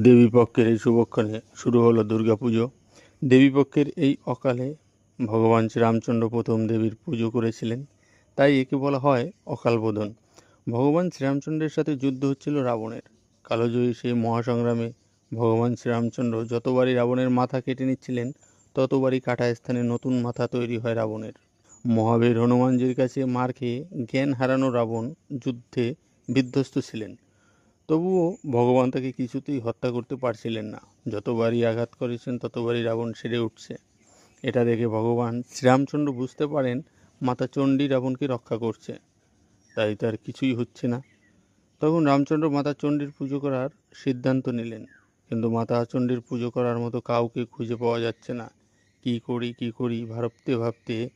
দেবীপক্ষের এই শুভক্ষণে শুরু হলো দুর্গাপুজো। দেবীপক্ষের এই অকালে ভগবান শ্রীরামচন্দ্র প্রথম দেবীর পুজো করেছিলেন। তাই একে বলা হয় অকালবোধন ভগবান শ্রীরামচন্দ্রের সাথে যুদ্ধ হচ্ছিল রাবণের। কালোজয়ী সেই মহাসংগ্রামে ভগবান শ্রীরামচন্দ্র যতবারই রাবণের মাথা কেটে নিচ্ছিলেন, ততবারই কাটা স্থানে নতুন মাথা তৈরি হয় রাবণের। মহাবীর হনুমানজির কাছে মার খেয়ে জ্ঞান হারানো রাবণ যুদ্ধে বিধ্বস্ত ছিলেন। তবুও ভগবান তাকে কিছুতেই হত্যা করতে পারছিলেন না। যতবারই আঘাত করেছেন, ততবারই রাবণ সেরে উঠছে। এটা দেখে ভগবান শ্রীরামচন্দ্র বুঝতে পারেন মাতা চণ্ডী রাবণকে রক্ষা করছে। তাই তার কিছুই হচ্ছে না। তখন রামচন্দ্র মাতা চণ্ডীর পুজো করার সিদ্ধান্ত নিলেন। কিন্তু মাতা চণ্ডীর পুজো করার মতো কাউকে খুঁজে পাওয়া যাচ্ছে না। কি করি কি করি, ভাবতে ভাবতে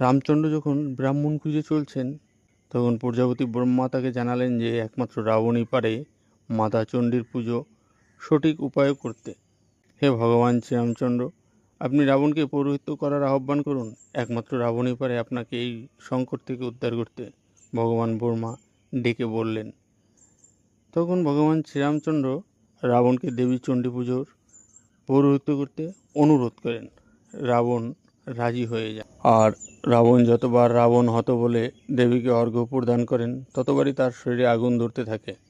রামচন্দ্র যখন ব্রাহ্মণ খুঁজে চলছেন, তখন প্রজাপতি ব্রহ্মা তাকে জানালেন যে একমাত্র রাবণই পারে। মাতা চণ্ডীর পুজো সঠিক উপায়ে করতে। হে ভগবান শ্রীরামচন্দ্র, আপনি রাবণকে পৌরোহিত্য করার আহ্বান করুন। একমাত্র রাবণই পারে আপনাকে এই সংকট থেকে উদ্ধার করতে, ভগবান বর্মা ডেকে বললেন। তখন ভগবান শ্রীরামচন্দ্র রাবণকে দেবী চণ্ডী পুজোর পৌরোহিত্য করতে অনুরোধ করেন। রাবণ রাজি হয়ে যায়। আর রাবণ যতবার রাবণ হত বলে দেবীকে অর্ঘ্য প্রদান করেন, ততবারই তার শরীরে আগুন ধরতে থাকে।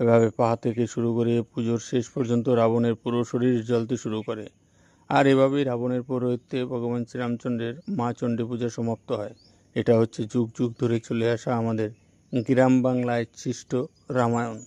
এভাবে পা থেকে শুরু করে পুজোর শেষ পর্যন্ত রাবণের পুরো শরীর জ্বলতে শুরু করে। আর এভাবেই রাবণের পৌরোহিত্যে ভগবান শ্রীরামচন্দ্রের মা চণ্ডী পূজা সমাপ্ত হয়। এটা হচ্ছে যুগ যুগ ধরে চলে আসা আমাদের গ্রাম বাংলায় সৃষ্ট রামায়ণ।